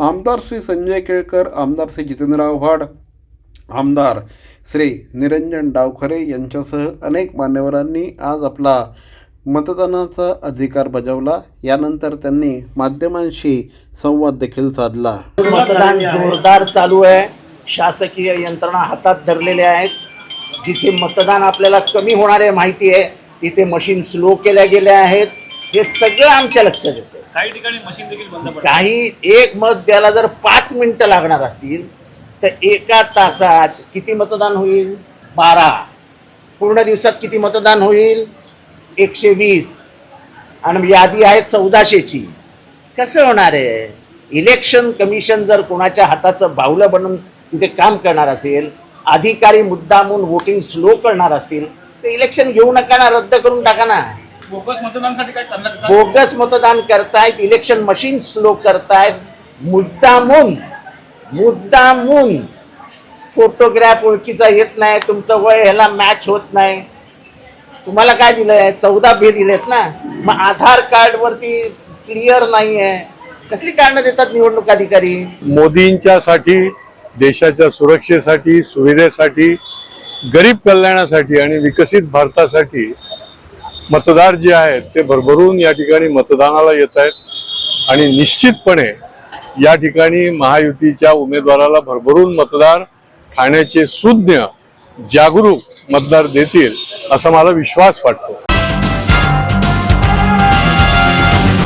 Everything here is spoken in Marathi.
आमदार श्री संजय केळकर आमदार श्री जितेंद्र आव्हाड आमदार श्री निरंजन डावखरे यांच्यासह अनेक मान्यवरांनी आज आपला मतदानाचा अधिकार बजावला. यानंतर त्यांनी माध्यमांशी संवाद देखील साधला. मतदान जोरदार चालू आहे. शासकीय यंत्रणा हातात धरलेल्या आहेत. जिथे मतदान आपल्याला कमी होणार आहे माहिती आहे तिथे मशीन स्लो केल्या गेल्या आहेत. हे सगळं आमच्या लक्षात येतं. काही ठिकाणी मशीन देखील बंद काही एक मत द्यायला जर पाच मिनिटं लागणार असतील तर एका तासात किती मतदान होईल? बारा. पूर्ण दिवसात किती मतदान होईल? एकशे वीस. आणि यादी आहे चौदाशेची. कसं होणार आहे? इलेक्शन कमिशन जर कोणाच्या हाताचं बाहुलं बनून तिथे काम करणार असेल अधिकारी मुद्दामून वोटिंग स्लो करणार असतील तर इलेक्शन घेऊ नका ना रद्द करून टाका ना. बोगस मतदानासाठी काय करण्यात येतं? बोगस मतदान करतायत इलेक्शन मशीन स्लो करतायत. मुद्दामून मुद्दामून फोटोग्राफ ओळखीचा येत नाही तुमचं वय ह्याला मॅच होत नाही. तुम्हाला काय दिलंय? चौदा बे दिलेत ना? मग आधार कार्ड वरती क्लिअर नाही आहे कसली कारणं देतात निवडणूक अधिकारी? मोदींच्यासाठी देशाच्या सुरक्षेसाठी सुविधेसाठी गरीब कल्याणासाठी आणि विकसित भारतासाठी मतदार जे आहेत ते भरभरून या ठिकाणी मतदानाला येत आहेत. आणि निश्चितपणे या ठिकाणी महायुतीच्या उमेदवाराला भरभरून मतदार ठाण्याचे सुज्ञ जागरूक मतदार देतील असा मला विश्वास वाटतो.